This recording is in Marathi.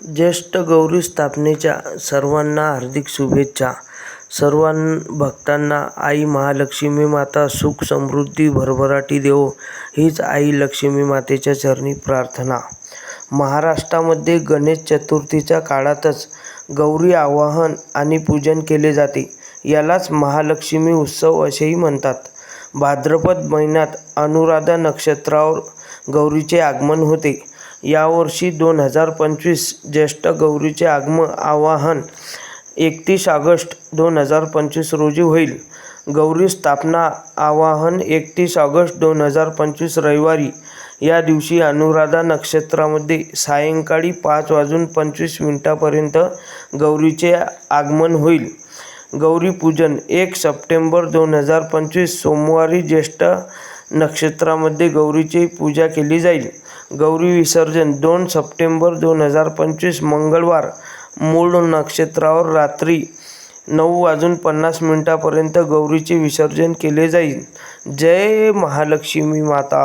ज्येष्ठ गौरी स्थापनेच्या सर्वांना हार्दिक शुभेच्छा. सर्व भक्तांना आई महालक्ष्मी माता सुख समृद्धी भरभराटी देवो. हीच आई लक्ष्मी मातेच्या चरणी प्रार्थना. महाराष्ट्रामध्ये गणेश चतुर्थीच्या काळातच गौरी आवाहन आणि पूजन केले जाते. यालाच महालक्ष्मी उत्सव असेही म्हणतात. भाद्रपद महिन्यात अनुराधा नक्षत्रावर गौरीचे आगमन होते. यावर्षी दोन हजार पंचवीस ज्येष्ठ गौरीचे आगम आवाहन एकतीस ऑगस्ट दोन हजार पंचवीस रोजी होईल. गौरी स्थापना आवाहन एकतीस ऑगस्ट दोन हजार पंचवीस रविवारी या दिवशी अनुराधा नक्षत्रामध्ये सायंकाळी पाच वाजून पंचवीस मिनिटापर्यंत गौरीचे आगमन होईल. गौरी पूजन एक सप्टेंबर दोन हजार पंचवीस सोमवारी ज्येष्ठ नक्षत्रामध्ये गौरीची पूजा केली जाईल. गौरी विसर्जन दोन सप्टेंबर दोन हजार पंचवीस मंगळवार. मूळ नक्षत्रावर रात्री नऊ वाजून पन्नास मिनिटापर्यंत गौरीचे विसर्जन केले जाईल. जय महालक्ष्मी माता!